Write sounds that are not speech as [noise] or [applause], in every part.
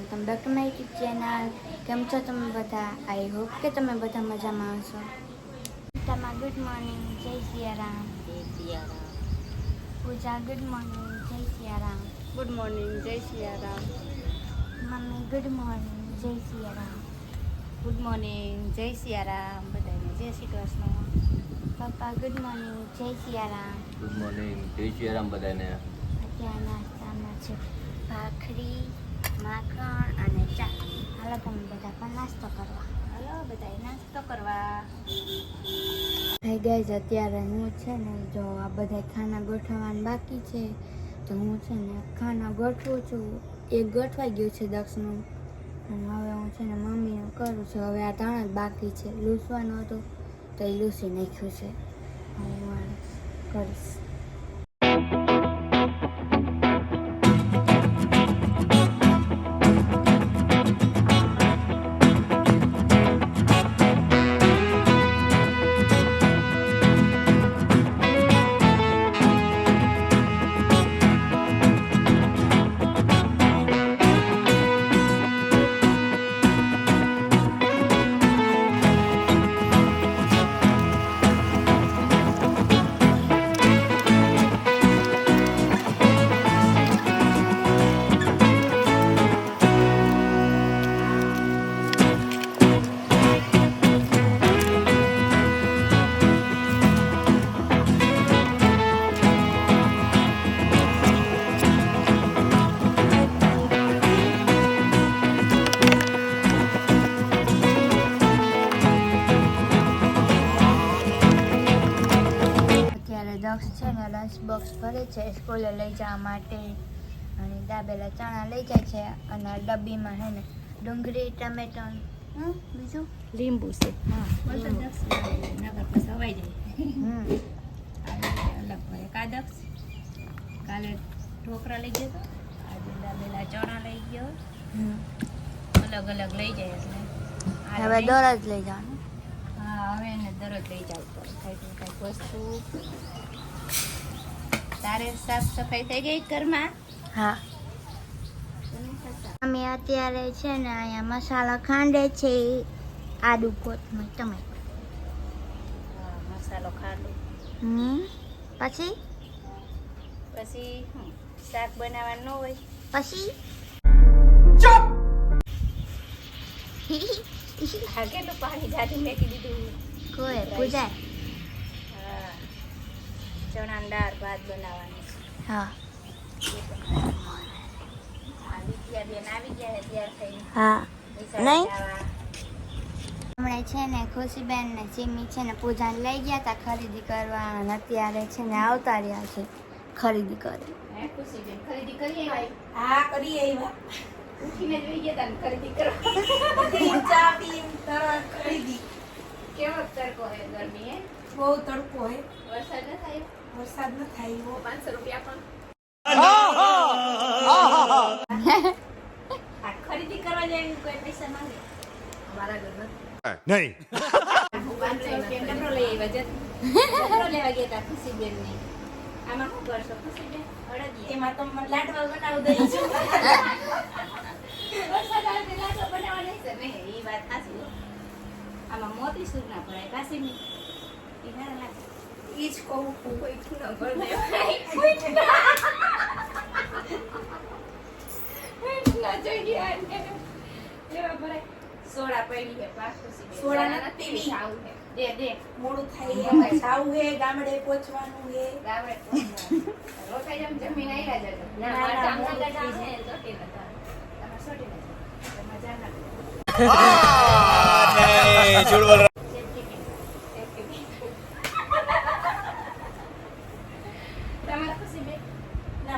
Welcome back to my YouTube channel કેમ છો તમે બધા આઈ હોપ કે તમે બધા મજામાં હશો તમા ગુડ મોર્નિંગ જય સિયારામ જય સિયારામ પૂજા ગુડ મોર્નિંગ જય સિયારામ ગુડ મોર્નિંગ જય સિયારામ મમ્મી ગુડ મોર્નિંગ જય સિયારામ ગુડ મોર્નિંગ જય સિયારામ બધાને જય શ્રી કૃષ્ણ પપ્પા ગુડ મોર્નિંગ જય સિયારામ ગુડ મોર્નિંગ જય સિયારામ રામ બધાને અત્યારે નાસ્તામાં છે ભાખરી માખણ અને ચા. હાલો તમે બધા પણ નાસ્તો કરવા. હાલો બધા નાસ્તો કરવા. થઈ ગઈ અત્યારે હું છે ને, જો આ બધા ખાના ગોઠવવાનું બાકી છે, તો હું છે ને ખાના ગોઠવું છું. એક ગોઠવાઈ ગયું છે દક્ષનું. અને હવે હું છે ને મમ્મીને કરું છું. હવે આ ત્રણ જ બાકી છે. લૂસવાનું હતું, તો એ લૂસી નાખ્યું છે. હું કરીશ. દક્ષ છે ને લંચ બોક્સ ભરે છે સ્કૂલે લઈ જવા માટે. અને દાબેલા ચણા લઈ જાય છે અને ડબ્બીમાં હે ને ડુંગળી ટમેટો બીજું? લીંબુ છે. કાદક્ષ કાલે ઢોકરા લઈ ગયો તો આજે દાબેલા ચણા લઈ ગયો. હમ. અલગ અલગ લઈ જાય એટલે. હવે દરજ લઈ જવાનું? હા હવે એને દરરોજ લઈ જાવ કંઈક કંઈક વસ્તુ. તારે સાફ સફાઈ થઈ ગઈ ઘરમાં? હા. અમે અત્યારે છે ને અહીંયા મસાલા ખાંડે છે આદુ કોથમર ટમેટો મસાલો ખાંડું. હમ પછી? પછી હમ, શાક બનાવવાનું ન હોય? પછી? આ [laughs] કેટલું પાણી જાડી મેકી દીધું? કોઈ પૂજાય? હા ચણા દાળ ભાત બનાવવાનું. છે તૈયાર હા. નહીં? હમણાં છે ને ખુશીબેન ને ચીમી છે ને પૂજાને લઈ ગયા હતા ખરીદી કરવા અને અત્યારે છે ને આવતા રહ્યા છે ખરીદી કરી ખરીદી કરી હા કરી આવ્યા ઉઠીને જ ગયા તા ખરીદી કરવા. ચા પી તરત ખરીદી. કેવો તડકો હે ગરમી હે? બહુ તડકો હે વરસાદ ન થાય? વરસાદ ન થાય એવો. પાંચસો રૂપિયા પણ. ખરીદી કરવા જાય કોઈ પૈસા માંગે? અમારા ઘરમાં. નહીં. પાંચસો રૂપિયા ડબરો લઈ આવ્યા જત ડબરો લેવા ગયા તા ખુશીબેનની આમાં શું કરશો ખુશીબેન? અડદિયા. એમાં તો લાડવા બનાવી દઈશું વરસાદ આવે તે લાડવા બનાવવા નહીં સર નહીં એ વાત સાચી આમાં મોતી સૂર ના ભરાય કાશી ની એ ના લાગે. ઈ જ કહું છું. કોઈ કોઈ ના જોઈએ આને. લેવા ભરાય સોડા પડી છે પાસ સોડા ના પીવી. ખાવું છે દે દે મોડું થાય એમાં જાવું હે ગામડે પહોંચવાનું હે ગામડે પહોંચવાનું. રોકાઈ જમ જમીન આયરા જજો. ના, મારે ના, જામનગર મોડું સોટી થઈ છે, ચોટીલા જવાનું. તમે ચોટીલા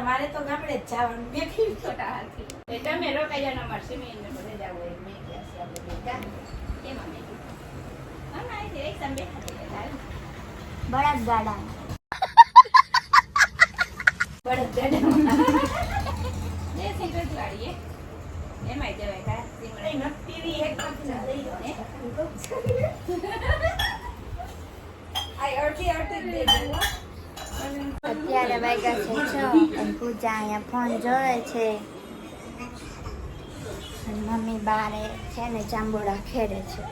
ના મારે તો ગામડે જ જવાનું મેં કીધું છોટા હાથી. એ તમે રોકાઈ જાઓ ને અમારે સિમીને બધે જાવું હોય. મેં ગયા છે આપણે બધા. એમાં મેં કીધું. હા, ના, અહીંથી રિક્ષામાં બેઠા હતા એટલે હાલ. બળદ ગાડા બળદગાડામાં. દેશી રજવાડીએ. એમાંય જવાય કા? સિમરન. નહીં, નથી પીવી એક કપ ચા લઈ લો. હે? આ અડધી અડધી અત્યારે વાગ્યા છે, છ. અને પૂજા અહીંયા ફોન જોવે છે. મમ્મી બારે છે ને જાંબુડા ખેડે છે.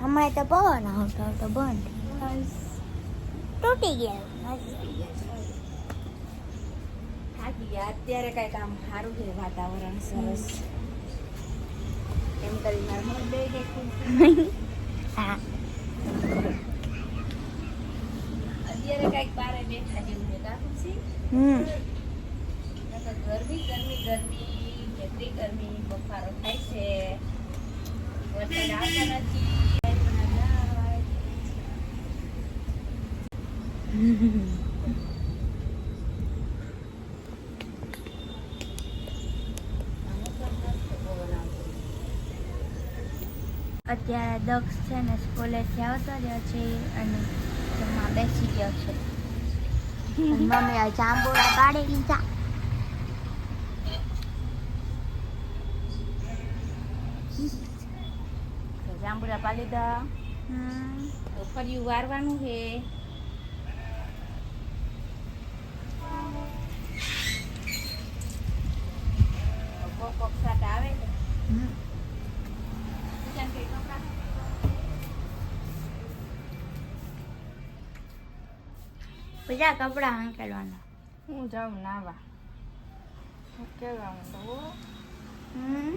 હમણાં તો પવન આવતો હતો બંધ. તૂટી ગયા. અત્યારે કંઈક આમ સારું છે વાતાવરણ સરસ. એમ કરી મારે બે દેખું [laughs] અત્યારે કંઈક બારે બેઠા જેવું છે. કાકું છે? ગરમી ગરમી ગરમી કેટલી ગરમી બફારો થાય છે. વરસાદ આવતા નથી. [laughs] અત્યારે દક્ષ છે ને સ્કૂલેથી આવતો રહ્યો છે અને જમવા બેસી ગયો છે. મમ્મી આ જાંબુડા પાડી લીધા જાંબુડા હમ. તો ફર્યું વારવાનું છે. બીજા કપડાં હાંકેલવાના હું જાઉં નાવા કેવા તો હમ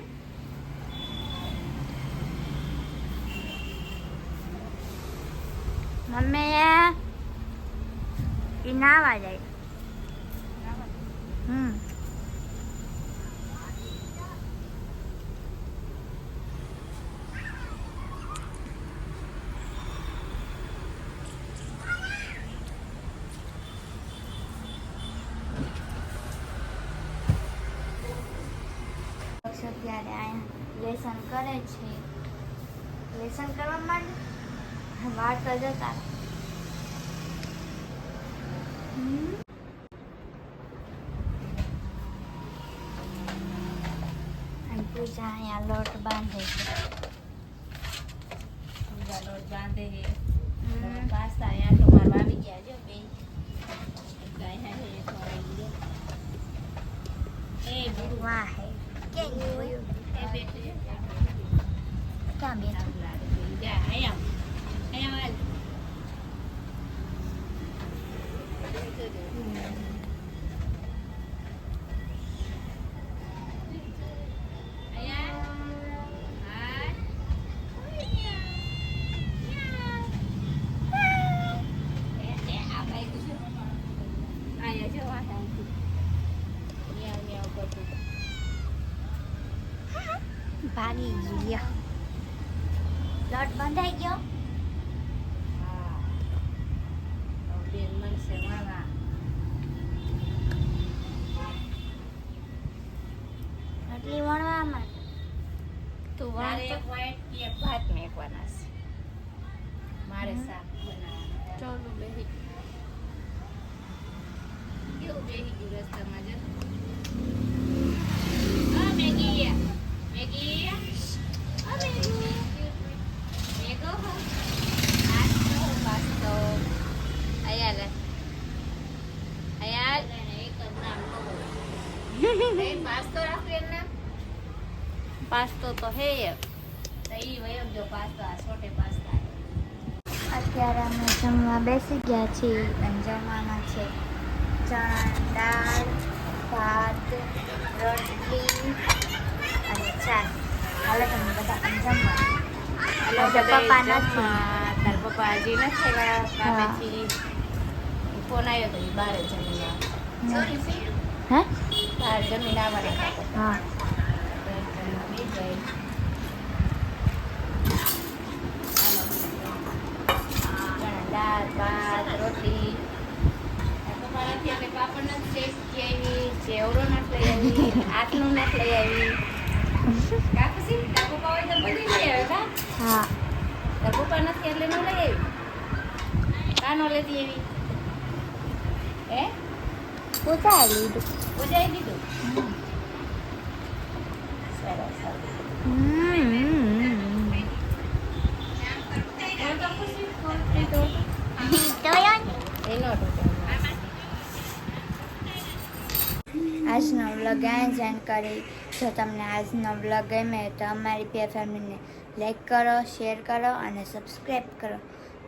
મમ્મી એ નાવા જાય હમ અહીંયા લેસન કરે છે. લેસન કરવા માટે વાર જતા પૂજા અહીંયા લોટ બાંધે છે. પૂજા લોટ બાંધે છે. પાસ્તા અહીંયા તો મારવા આવી ગયા જો બે ગાય હે ખવડાવી દીધો એ બુરુ વાહ હે કેમ જોયું એ બેઠો છે ક્યાં બેઠું જા અહીંયા અહીંયા વાલ ભાગી ગયો. લોટ બંધાઈ ગયો એટલી વણવામાં તું મારે વણ એક white કે એક ભાત મેકવાના છે. મારે શાક બનાવવાના. ચોલું બેહી. કેવું બેહી ગયું રસ્તામાં જો આ મેગી મેગી આ મેગી મેગો હો. પાસ્તો પાસ્તો. આયા લે. આયા એક જ નામ લો એ પાસ્તો રાખો એનું નામ પાસ્તો તો હે તો ઈ વયો જો પાસ્તો આ છોટે પાસ્તા અત્યારે અમે જમવા બેસી ગયા છીએ અને જમવાના છે ચણા દાળ ભાત રોટલી અને ચા હાલો તમે બધા જમવા. હાલો પપ્પા નથી. તાર પપ્પા હજી નથી આવ્યા. કામેથી ફોન આવ્યો તો બહાર જમીને હે? બહાર જમીન આવવાના હા. દાળ ભાત રોટલી પપ્પા નથી પાપડ નથી શેકી આવી ચેવડો નથી લઈ આવી આટલું નથી લઈ આવી પપ્પા તો બધી લઈ આવે કા હા નથી એટલે ન લઈ આવી કાનો લેતી એવી હે ઉતારી લીધું. ઉજાઈ દીધું સરસ સરસ. [laughs] આજનો વ્લોગ અહીં જ કરી, જો તમને આજનો વ્લોગ ગમે તો અમારી પે ફેમિલીને લાઈક કરો શેર કરો અને સબસ્ક્રાઈબ કરો.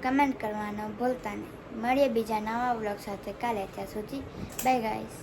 કમેન્ટ કરવાનું ભૂલતા નહીં. મળીએ બીજા નવા વ્લોગ સાથે કાલે ત્યાં સુધી. Bye guys